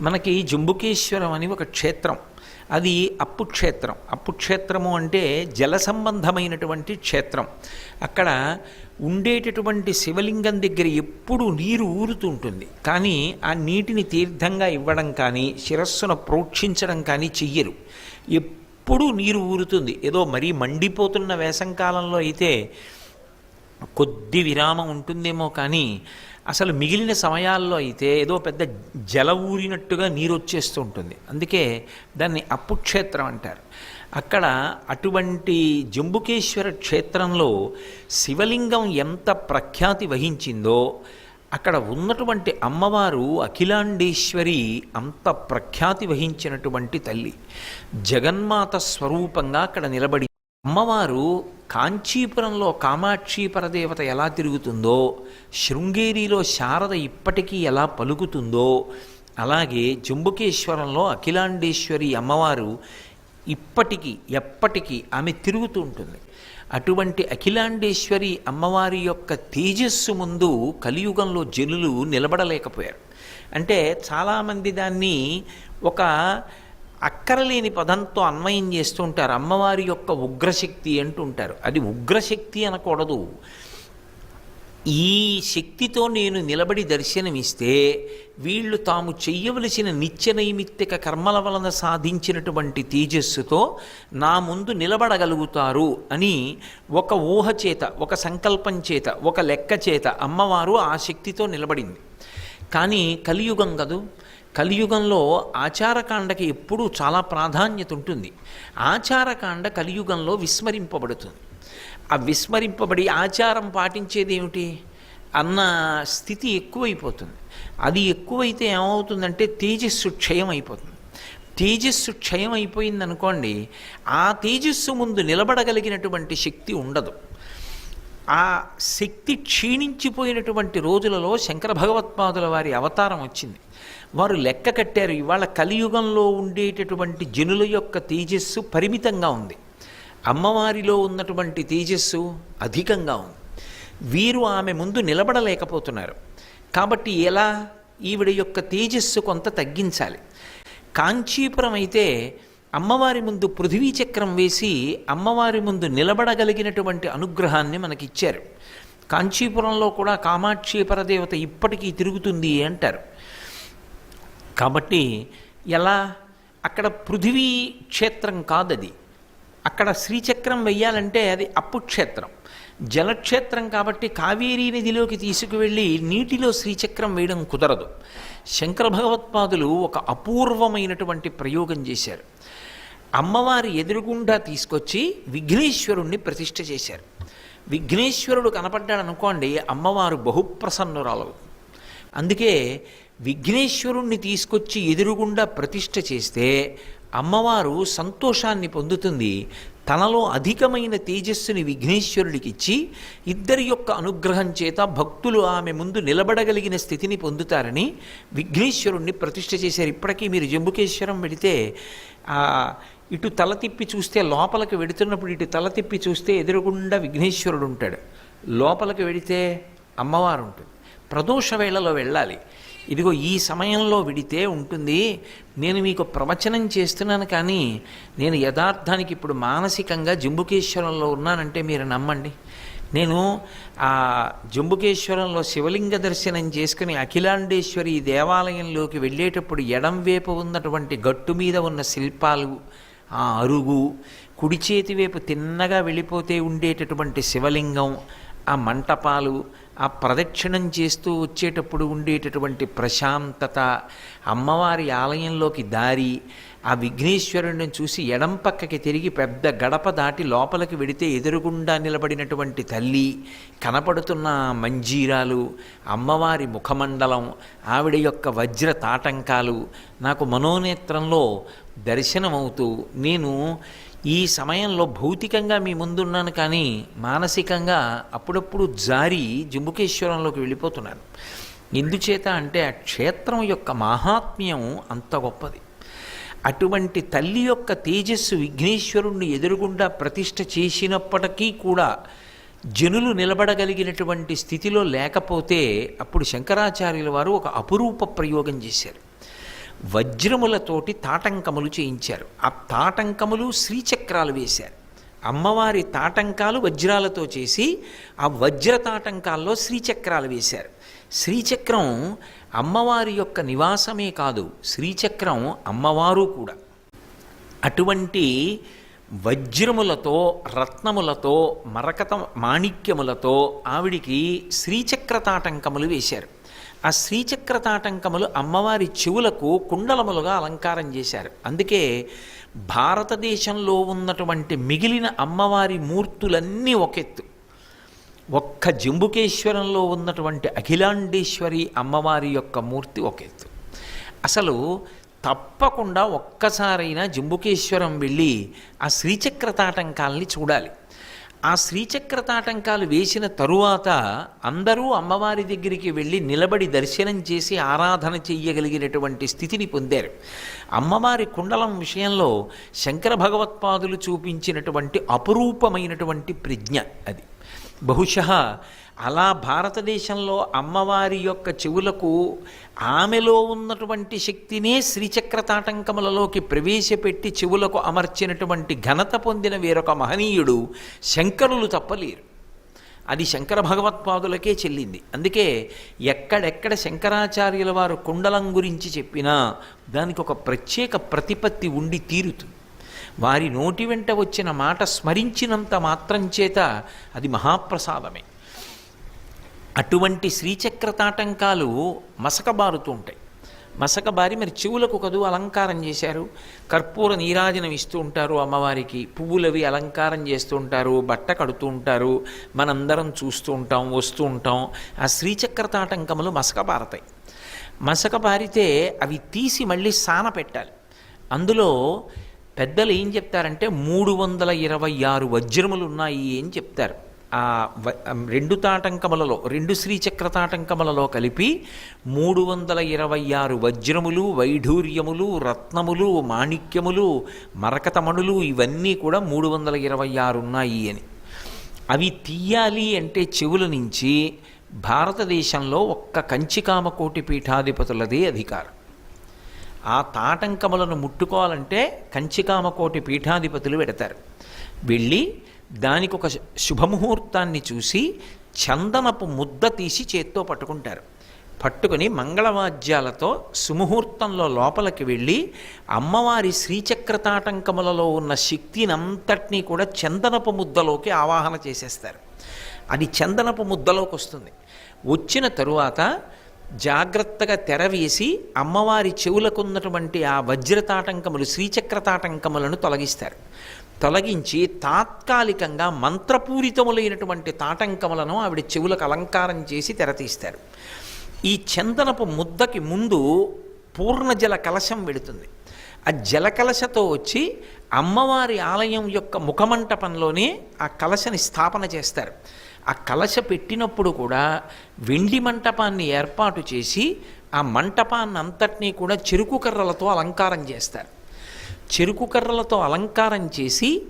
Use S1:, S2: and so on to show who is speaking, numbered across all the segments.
S1: మనకి జంబుకేశ్వరం అని ఒక క్షేత్రం. అది అప్పు క్షేత్రం. అప్పు క్షేత్రము అంటే జల సంబంధమైనటువంటి క్షేత్రం. అక్కడ ఉండేటటువంటి శివలింగం దగ్గర ఎప్పుడు నీరు ఊరుతుంటుంది. కానీ ఆ నీటిని తీర్థంగా ఇవ్వడం కానీ శిరస్సును ప్రోక్షించడం కానీ చెయ్యరు. ఎప్పుడూ నీరు ఊరుతుంది. ఏదో మరీ మండిపోతున్న వేసంకాలంలో అయితే కొద్ది విరామం ఉంటుందేమో కానీ అసలు మిగిలిన సమయాల్లో అయితే ఏదో పెద్ద జల ఊరినట్టుగా నీరు వచ్చేస్తూ ఉంటుంది. అందుకే దాన్ని అప్పుక్షేత్రం అంటారు. అక్కడ అటువంటి జంబుకేశ్వర క్షేత్రంలో శివలింగం ఎంత ప్రఖ్యాతి వహించిందో అక్కడ ఉన్నటువంటి అమ్మవారు అఖిలాండేశ్వరి అంత ప్రఖ్యాతి వహించినటువంటి తల్లి. జగన్మాత స్వరూపంగా అక్కడ నిలబడి అమ్మవారు కాంచీపురంలో కామాక్షి పరదేవత ఎలా తిరుగుతుందో శృంగేరిలో శారద ఇప్పటికీ ఎలా పలుకుతుందో అలాగే జంబుకేశ్వరంలో అఖిలాండేశ్వరి అమ్మవారు ఇప్పటికీ ఎప్పటికీ ఆమె తిరుగుతూ ఉంటుంది. అటువంటి అఖిలాండేశ్వరి అమ్మవారి యొక్క తేజస్సు ముందు కలియుగంలో జనులు నిలబడలేకపోయారు. అంటే చాలామంది దాన్ని ఒక అక్కరలేని పదంతో అన్వయం చేస్తూ ఉంటారు. అమ్మవారి యొక్క ఉగ్రశక్తి అంటుంటారు అది ఉగ్రశక్తి అనకూడదు. ఈ శక్తితో నేను నిలబడి దర్శనమిస్తే వీళ్ళు తాము చెయ్యవలసిన నిత్య నైమిత్తిక కర్మల వలన సాధించినటువంటి తేజస్సుతో నా ముందు నిలబడగలుగుతారు అని ఒక ఊహ చేత ఒక సంకల్పం చేత ఒక లెక్క చేత అమ్మవారు ఆ శక్తితో నిలబడింది. కానీ కలియుగం కదూ? కలియుగంలో ఆచారకాండకి ఎప్పుడూ చాలా ప్రాధాన్యత ఉంటుంది. ఆచారకాండ కలియుగంలో విస్మరింపబడుతుంది. ఆ విస్మరింపబడి ఆచారం పాటించేది ఏమిటి? అన్న స్థితి ఎక్కువైపోతుంది. అది ఎక్కువైతే ఏమవుతుందంటే తేజస్సు క్షయం అయిపోతుంది తేజస్సు క్షయం అయిపోయిందనుకోండి ఆ తేజస్సు ముందు నిలబడగలిగినటువంటి శక్తి ఉండదు. ఆ శక్తి క్షీణించిపోయినటువంటి రోజులలో శంకర భగవత్పాదుల వారి అవతారం వచ్చింది. వారు లెక్క కట్టారు ఇవాళ కలియుగంలో ఉండేటటువంటి జనుల యొక్క తేజస్సు పరిమితంగా ఉంది. అమ్మవారిలో ఉన్నటువంటి తేజస్సు అధికంగా ఉంది. వీరు ఆమె ముందు నిలబడలేకపోతున్నారు. కాబట్టి ఎలా ఈవిడ యొక్క తేజస్సు కొంత తగ్గించాలి. కాంచీపురం అయితే అమ్మవారి ముందు పృథివీ చక్రం వేసి అమ్మవారి ముందు నిలబడగలిగినటువంటి అనుగ్రహాన్ని మనకిచ్చారు. కాంచీపురంలో కూడా కామాక్షి పరదేవత ఇప్పటికీ తిరుగుతుంది అంటారు. కాబట్టి ఎలా? అక్కడ పృథివీ క్షేత్రం కాదది. అక్కడ శ్రీచక్రం వెయ్యాలంటే అది అప్పు క్షేత్రం. జలక్షేత్రం కాబట్టి కావేరీ నదిలోకి తీసుకువెళ్ళి నీటిలో శ్రీచక్రం వేయడం కుదరదు. శంకర భగవత్పాదులు ఒక అపూర్వమైనటువంటి ప్రయోగం చేశారు. అమ్మవారి ఎదురుగుండా తీసుకొచ్చి విఘ్నేశ్వరుణ్ణి ప్రతిష్ఠ చేశారు. విఘ్నేశ్వరుడు కనపడ్డాడు అనుకోండి అమ్మవారు బహుప్రసన్నురాలు అందుకే విఘ్నేశ్వరుణ్ణి తీసుకొచ్చి ఎదురుగుండా ప్రతిష్ఠ చేస్తే అమ్మవారు సంతోషాన్ని పొందుతుంది. తనలో అధికమైన తేజస్సుని విఘ్నేశ్వరుడికి ఇచ్చి ఇద్దరి యొక్క అనుగ్రహం చేత భక్తులు ఆమె ముందు నిలబడగలిగిన స్థితిని పొందుతారని విఘ్నేశ్వరుణ్ణి ప్రతిష్ఠ చేశారు. ఇప్పటికీ మీరు జంబుకేశ్వరం వెళితే ఇటు తల తిప్పి చూస్తే లోపలికి వెడుతున్నప్పుడు ఇటు తల తిప్పి చూస్తే ఎదురుగుండా విఘ్నేశ్వరుడు ఉంటాడు. లోపలికి వెడితే అమ్మవారు ఉంటుంది. ప్రదోష వేళలో వెళ్ళాలి. ఇదిగో ఈ సమయంలో విడితే ఉంటుంది. నేను మీకు ప్రవచనం చేస్తున్నాను కానీ నేను యథార్థానికి ఇప్పుడు మానసికంగా జంబుకేశ్వరంలో ఉన్నానంటే మీరు నమ్మండి. నేను ఆ జంబుకేశ్వరంలో శివలింగ దర్శనం చేసుకుని అఖిలాండేశ్వరి దేవాలయంలోకి వెళ్ళేటప్పుడు ఎడం వైపు ఉన్నటువంటి గట్టు మీద ఉన్న శిల్పాలు ఆ అరుగు కుడి చేతి వైపు తిన్నగా వెళ్ళిపోతే ఉండేటటువంటి శివలింగం ఆ మంటపాలు ఆ ప్రదక్షిణం చేస్తూ వచ్చేటప్పుడు ఉండేటటువంటి ప్రశాంతత అమ్మవారి ఆలయంలోకి దారి ఆ విఘ్నేశ్వరుడిని చూసి ఎడం పక్కకి తిరిగి పెద్ద గడప దాటి లోపలికి వెడితే ఎదురుగుండా నిలబడినటువంటి తల్లి కనపడుతున్న మంజీరాలు అమ్మవారి ముఖమండలం ఆవిడ యొక్క వజ్ర తాటంకాలు నాకు మనోనేత్రంలో దర్శనమవుతూ నేను ఈ సమయంలో భౌతికంగా మీ ముందున్నాను కానీ మానసికంగా అప్పుడప్పుడు జారి జంబుకేశ్వరంలోకి వెళ్ళిపోతున్నాను. ఎందుచేత అంటే ఆ క్షేత్రం యొక్క మాహాత్మ్యం అంత గొప్పది. అటువంటి తల్లి యొక్క తేజస్సు విఘ్నేశ్వరుణ్ణి ఎదురుగుండా ప్రతిష్ట చేసినప్పటికీ కూడా జనులు నిలబడగలిగినటువంటి స్థితిలో లేకపోతే అప్పుడు శంకరాచార్యుల వారు ఒక అపురూప ప్రయోగం చేశారు. వజ్రములతోటి తాటంకములు చేయించారు. ఆ తాటంకములు శ్రీచక్రాలు వేశారు. అమ్మవారి తాటంకాలు వజ్రాలతో చేసి ఆ వజ్ర తాటంకాల్లో శ్రీచక్రాలు వేశారు. శ్రీచక్రం అమ్మవారి యొక్క నివాసమే కాదు శ్రీచక్రం అమ్మవారు కూడా. అటువంటి వజ్రములతో రత్నములతో మరకత మాణిక్యములతో ఆవిడికి శ్రీచక్ర తాటంకములు వేశారు. ఆ శ్రీచక్ర తాటంకములు అమ్మవారి చెవులకు కుండలములుగా అలంకారం చేశారు. అందుకే భారతదేశంలో ఉన్నటువంటి మిగిలిన అమ్మవారి మూర్తులన్నీ ఒకెత్తు. ఒక్క జంబుకేశ్వరంలో ఉన్నటువంటి అఖిలాండేశ్వరి అమ్మవారి యొక్క మూర్తి ఒక ఎత్తు. అసలు తప్పకుండా ఒక్కసారైనా జంబుకేశ్వరం వెళ్ళి ఆ శ్రీచక్ర తాటంకాల్ని చూడాలి. ఆ శ్రీచక్ర తాటంకాలు వేసిన తరువాత అందరూ అమ్మవారి దగ్గరికి వెళ్ళి నిలబడి దర్శనం చేసి ఆరాధన చెయ్యగలిగినటువంటి స్థితిని పొందారు. అమ్మవారి కుండలం విషయంలో శంకర భగవత్పాదులు చూపించినటువంటి అపురూపమైనటువంటి ప్రజ్ఞ అది. బహుశ అలా భారతదేశంలో అమ్మవారి యొక్క చెవులకు ఆమెలో ఉన్నటువంటి శక్తినే శ్రీచక్ర తాటంకములలోకి ప్రవేశపెట్టి చెవులకు అమర్చినటువంటి ఘనత పొందిన వేరొక మహనీయుడు శంకరులు తప్పలేరు. అది శంకర భగవత్పాదులకే చెల్లింది. అందుకే ఎక్కడెక్కడ శంకరాచార్యుల వారు కుండలం గురించి చెప్పినా దానికి ఒక ప్రత్యేక ప్రతిపత్తి ఉండి తీరుతుంది. వారి నోటి వెంట వచ్చిన మాట స్మరించినంత మాత్రం చేత అది మహాప్రసాదమే. అటువంటి శ్రీచక్ర తాటంకాలు మసకబారుతూ ఉంటాయి. మసకబారి మరి చెవులకు కదు అలంకారం చేశారు. కర్పూర నీరాజనం ఇస్తూ ఉంటారు అమ్మవారికి. పువ్వులవి అలంకారం చేస్తూ ఉంటారు. బట్ట కడుతూ ఉంటారు. మనందరం చూస్తూ ఉంటాం వస్తూ ఉంటాం. ఆ శ్రీచక్రతాటంకములు మసకబారతాయి మసకబారితే అవి తీసి మళ్ళీ సాన పెట్టాలి. అందులో పెద్దలు ఏం చెప్తారంటే మూడు వందల ఇరవై ఆరు వజ్రములు ఉన్నాయి అని చెప్తారు. ఆ రెండు తాటంకములలో రెండు శ్రీచక్ర తాటంకములలో కలిపి మూడు వందల ఇరవై ఆరు వజ్రములు వైఢూర్యములు రత్నములు మాణిక్యములు మరకతమణులు ఇవన్నీ కూడా మూడు వందల ఇరవై ఆరు ఉన్నాయి అని. అవి తీయాలి అంటే చెవుల నుంచి భారతదేశంలో ఒక్క కంచికామ కోటి పీఠాధిపతులదే అధికారం. ఆ తాటంకములను ముట్టుకోవాలంటే కంచికామకోటి పీఠాధిపతులు పెడతారు. వెళ్ళి దానికి ఒక శుభముహూర్తాన్ని చూసి చందనపు ముద్ద తీసి చేత్తో పట్టుకుంటారు. పట్టుకుని మంగళవాద్యాలతో సుముహూర్తంలో లోపలికి వెళ్ళి అమ్మవారి శ్రీచక్రతాటంకములలో ఉన్న శక్తినంతటినీ కూడా చందనపు ముద్దలోకి ఆవాహన చేసేస్తారు. అది చందనపు ముద్దలోకి వస్తుంది వచ్చిన తరువాత జాగ్రత్తగా తెరవేసి అమ్మవారి చెవులకున్నటువంటి ఆ వజ్రతాటంకములు శ్రీచక్ర తాటంకములను తొలగిస్తారు. తొలగించి తాత్కాలికంగా మంత్రపూరితములైనటువంటి తాటంకములను ఆవిడ చెవులకు అలంకారం చేసి తెరతీస్తారు ఈ చందనపు ముద్దకి ముందు పూర్ణ జల కలశం వెడుతుంది. ఆ జలకలశతో వచ్చి అమ్మవారి ఆలయం యొక్క ముఖమంటపంలోనే ఆ కలశని స్థాపన చేస్తారు. ఆ కలశ పెట్టినప్పుడు కూడా వెండి మంటపాన్ని ఏర్పాటు చేసి ఆ మంటపాన్ని అంతటినీ కూడా చెరుకు కర్రలతో అలంకారం చేస్తారు. చెరుకు కర్రలతో అలంకారం చేసి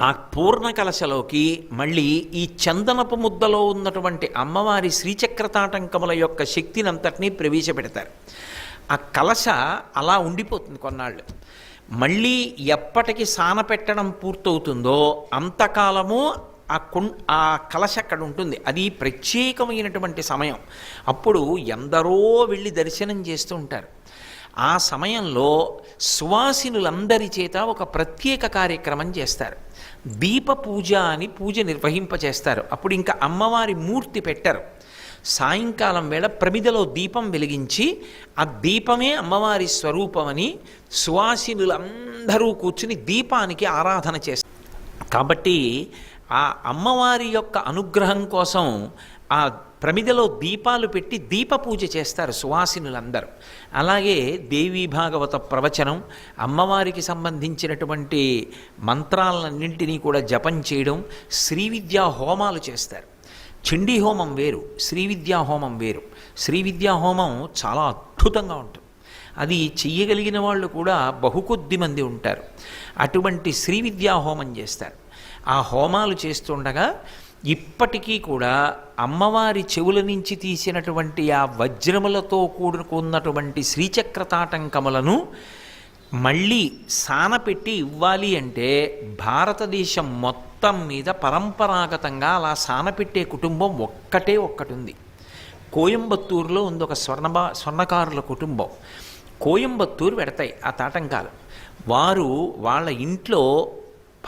S1: ఆ పూర్ణ కలశలోకి మళ్ళీ ఈ చందనపు ముద్దలో ఉన్నటువంటి అమ్మవారి శ్రీచక్ర తాటంకముల యొక్క శక్తినంతటినీ ప్రవేశపెడతారు. ఆ కలశ అలా ఉండిపోతుంది కొన్నాళ్ళు. మళ్ళీ ఎప్పటికి సాన పెట్టడం పూర్తవుతుందో అంతకాలము ఆ కుం ఆ కలశ అక్కడ ఉంటుంది. అది ప్రత్యేకమైనటువంటి సమయం. అప్పుడు ఎందరో వెళ్ళి దర్శనం చేస్తూ ఉంటారు. ఆ సమయంలో సువాసినులందరి చేత ఒక ప్రత్యేక కార్యక్రమం చేస్తారు. దీప పూజ అని పూజ నిర్వహింపచేస్తారు. అప్పుడు ఇంకా అమ్మవారి మూర్తి పెట్టరు. సాయంకాలం వేళ ప్రమిదలో దీపం వెలిగించి ఆ దీపమే అమ్మవారి స్వరూపమని సువాసినులందరూ కూర్చుని దీపానికి ఆరాధన చేస్తారు. కాబట్టి ఆ అమ్మవారి యొక్క అనుగ్రహం కోసం ఆ ప్రమిదలో దీపాలు పెట్టి దీప పూజ చేస్తారు సువాసినులందరూ. అలాగే దేవీ భాగవత ప్రవచనం అమ్మవారికి సంబంధించినటువంటి మంత్రాలన్నింటినీ కూడా జపం చేయడం శ్రీవిద్యా హోమాలు చేస్తారు. చండీ హోమం వేరు శ్రీవిద్యా హోమం వేరు. శ్రీవిద్యా హోమం చాలా అద్భుతంగా ఉంటుంది. అది చెయ్యగలిగిన వాళ్ళు కూడా బహుకొద్ది మంది ఉంటారు. అటువంటి శ్రీవిద్యా హోమం చేస్తారు. ఆ హోమాలు చేస్తుండగా ఇప్పటికీ కూడా అమ్మవారి చెవుల నుంచి తీసినటువంటి ఆ వజ్రములతో కూడుకున్నటువంటి శ్రీచక్ర తాటంకములను మళ్ళీ సానపెట్టి ఇవ్వాలి అంటే భారతదేశం మొత్తం మీద పరంపరాగతంగా అలా సానపెట్టే కుటుంబం ఒక్కటే ఒక్కటి ఉంది కోయంబత్తూరులో ఉంది ఒక స్వర్ణబా స్వర్ణకారుల కుటుంబం. కోయంబత్తూరు పెడతాయి ఆ తాటంకాలు. వారు వాళ్ళ ఇంట్లో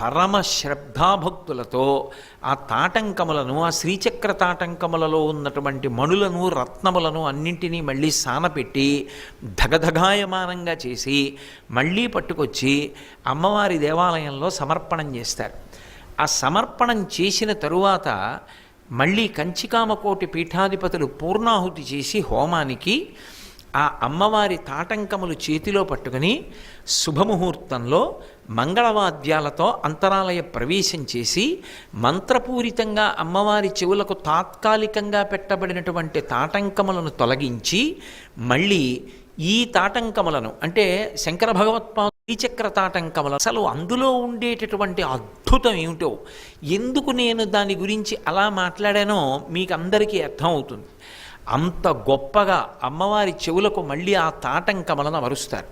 S1: పరమ శ్రద్ధాభక్తులతో ఆ తాటంకములను ఆ శ్రీచక్ర తాటంకములలో ఉన్నటువంటి మణులను రత్నములను అన్నింటినీ మళ్ళీ సానపెట్టి ధగధగాయమానంగా చేసి మళ్ళీ పట్టుకొచ్చి అమ్మవారి దేవాలయంలో సమర్పణం చేస్తారు. ఆ సమర్పణం చేసిన తరువాత మళ్ళీ కంచికామకోటి పీఠాధిపతులు పూర్ణాహుతి చేసి హోమానికి ఆ అమ్మవారి తాటంకములు చేతిలో పట్టుకుని శుభముహూర్తంలో మంగళవాద్యాలతో అంతరాలయ ప్రవేశం చేసి మంత్రపూరితంగా అమ్మవారి చెవులకు తాత్కాలికంగా పెట్టబడినటువంటి తాటంకములను తొలగించి మళ్ళీ ఈ తాటంకములను అంటే శంకర భగవత్పాదు త్రిచక్ర తాటంకములను అసలు అందులో ఉండేటటువంటి అద్భుతం ఏమిటో ఎందుకు నేను దాని గురించి అలా మాట్లాడానో మీకు అందరికీ అర్థం అవుతుంది అంత గొప్పగా అమ్మవారి చెవులకు మళ్ళీ ఆ తాటంకములను అమరుస్తారు.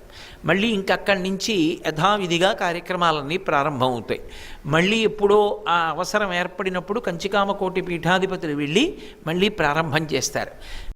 S1: మళ్ళీ ఇంకక్కడి నుంచి యథావిధిగా కార్యక్రమాలన్నీ ప్రారంభమవుతాయి. మళ్ళీ ఎప్పుడో ఆ అవసరం ఏర్పడినప్పుడు కంచికామకోటి పీఠాధిపతులు వెళ్ళి మళ్ళీ ప్రారంభం చేస్తారు.